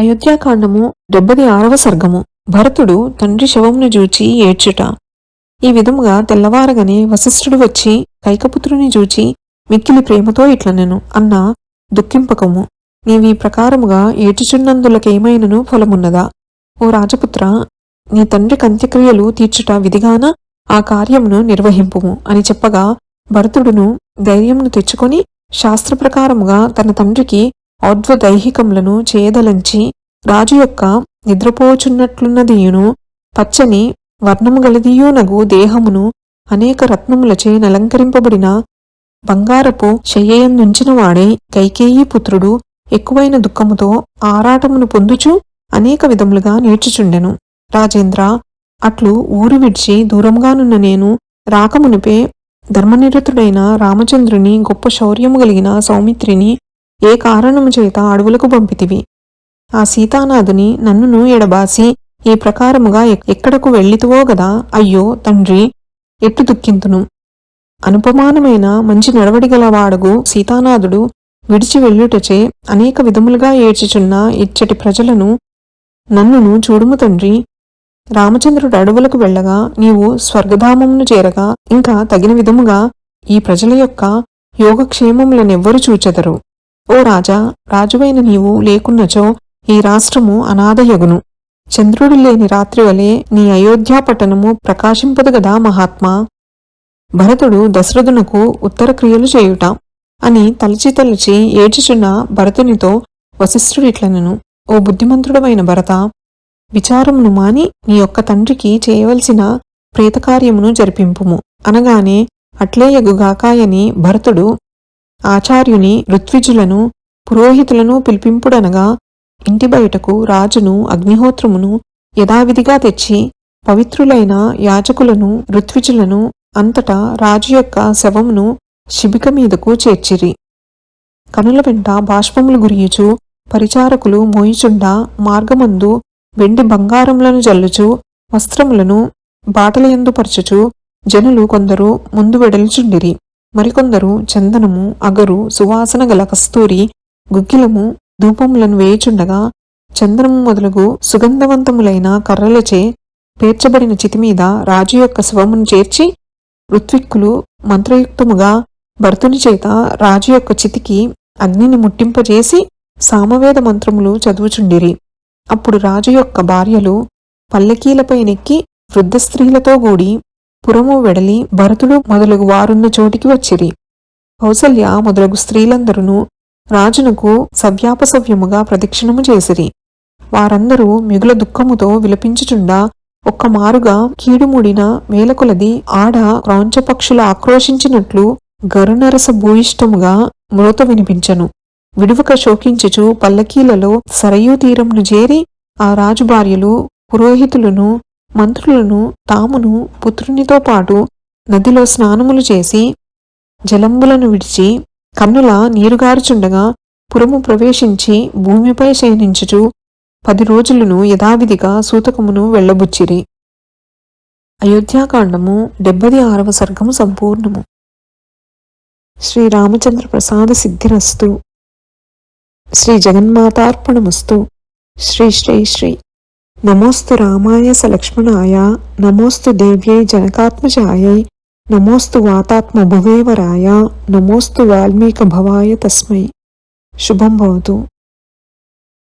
అయోధ్యాకాండము డెబ్బది ఆరవ సర్గము. భరతుడు తండ్రి శవమును జూచి ఏడ్చుట. ఈ విధముగా తెల్లవారగానే వశిష్ఠుడు వచ్చి కైకపుత్రుని జూచి మిక్కిలి ప్రేమతో ఇట్లనెను అన్న దుఃఖింపకము. నీవీ ప్రకారముగా ఏడ్చుచున్నందులకేమైనను ఫలమున్నదా? ఓ రాజపుత్ర నీ తండ్రి కంత్యక్రియలు తీర్చుట విధిగాన ఆ కార్యమును నిర్వహింపుము అని చెప్పగా భరతుడును ధైర్యమును తెచ్చుకొని శాస్త్రప్రకారముగా తన తండ్రికి ఔద్వదైహికములను చేదలంచి రాజు యొక్క నిద్రపోచున్నట్లున్నదియును. పచ్చని వర్ణము గలదియునగు దేహమును అనేక రత్నములచే నలంకరింపబడిన బంగారపు శయ్యయందుంచిన వాడే కైకేయీ పుత్రుడు ఎక్కువైన దుఃఖముతో ఆరాటమును పొందుచు అనేక విధములుగా నేర్చుచుండెను. రాజేంద్ర అట్లు ఊరు విడిచి దూరంగానున్న నేను రాకమునిపే ధర్మనిరతుడైన రామచంద్రుని గొప్ప శౌర్యము కలిగిన సౌమిత్రిని ఏ కారణము చేత అడవులకు పంపితివి? ఆ సీతానాథుని నన్నును ఎడబాసి ఈ ప్రకారముగా ఎక్- ఎక్కడకు వెళ్ళితువో గదా? అయ్యో తండ్రి ఎట్టు దుఃఖింతును? అనుపమానమైన మంచి నడవడిగలవాడగు సీతానాథుడు విడిచి వెళ్ళుటచే అనేక విధములుగా ఏడ్చుచున్న ఇచ్చటి ప్రజలను నన్నును చూడుము తండ్రి. రామచంద్రుడు అడవులకు వెళ్ళగా నీవు స్వర్గధామమును చేరగా ఇంకా తగిన విధముగా ఈ ప్రజల యొక్క యోగక్షేమములనెవ్వరు చూచెదరు. ఓ రాజా రాజువైన నీవు లేకున్నచో ఈ రాష్ట్రము అనాథయగును. చంద్రుడు లేని రాత్రి వలె నీ అయోధ్యా పట్టణము ప్రకాశింపదు గదా మహాత్మా. భరతుడు దశరథునకు ఉత్తర క్రియలు చేయుట అని తలచి తలచి ఏడ్చుచున్న భరతునితో వశిష్ఠుడిట్లనను ఓ బుద్ధిమంతుడమైన భరత విచారమును మాని నీ యొక్క తండ్రికి చేయవలసిన ప్రేతకార్యమును జరిపింపుము. అనగానే అట్లేయగుగాకాయని భరతుడు ఆచార్యుని ఋత్విజులను పురోహితులను పిలిపింపుడనగా ఇంటి బయటకు రాజును అగ్నిహోత్రమును యథావిధిగా తెచ్చి పవిత్రులైన యాజకులను ఋత్విజులను అంతటా రాజు యొక్క శవమును శిబిక మీదకు చేర్చిరి. కనుల వెంట బాష్పములు గురియుచు పరిచారకులు మోయిచుండా మార్గమందు వెండి బంగారములను జల్లుచు వస్త్రములను బాటలయందు పరచుచు జనులు కొందరు ముందు వెడలుచుండిరి. మరికొందరు చందనము అగరు సువాసన గల కస్తూరి గుగ్గిలము ధూపములను వేయుచుండగా చందనము మొదలగు సుగంధవంతములైన కర్రలచే పేర్చబడిన చితిమీద రాజు యొక్క శవమును చేర్చి ఋత్విక్కులు మంత్రయుక్తముగా భర్తుని చేత రాజు యొక్క చితికి అగ్నిని ముట్టింపజేసి సామవేద మంత్రములు చదువుచుండిరి. అప్పుడు రాజు యొక్క భార్యలు పల్లకీలపైనెక్కి వృద్ధ స్త్రీలతో కూడి పురము వెడలి భరతుడు మొదలగు వారున్న చోటికి వచ్చిరి. కౌసల్య మొదలగు స్త్రీలందరూ రాజునకు సవ్యాపసవ్యముగా ప్రదక్షిణము చేసిరి. వారందరూ మిగుల దుఃఖముతో విలపించుచుండా ఒక్కమారుగా కీడుమూడిన కీడుముడిన వేలకొలది ఆడ క్రౌంచపక్షులు ఆక్రోశించినట్లు గరునరస భూయిష్టముగా మ్రోత వినిపించను. విడువక శోకించుచు పల్లకీలలో సరయూ తీరంను చేరి ఆ రాజు భార్యలు పురోహితులను మంత్రులను తామును పుత్రునితో పాటు నదిలో స్నానములు చేసి జలంబులను విడిచి కన్నుల నీరుగారుచుండగా పురము ప్రవేశించి భూమిపై శయనించుచు పది రోజులను యథావిధిగా సూతకమును వెళ్ళబుచ్చిరి. అయోధ్యాకాండము డెబ్బది ఆరవ సర్గము సంపూర్ణము. శ్రీరామచంద్ర ప్రసాద సిద్ధిరస్తు. శ్రీ జగన్మాతార్పణమస్తు. శ్రీ శ్రీ శ్రీ. నమోస్తు రామాయ సలక్ష్మణాయ నమోస్తు దేవ్యై జనకాత్మజాయై నమోస్తు వాతాత్మ భువేవరాయ నమోస్తు వాల్మీక భవాయ తస్మై శుభం భవతు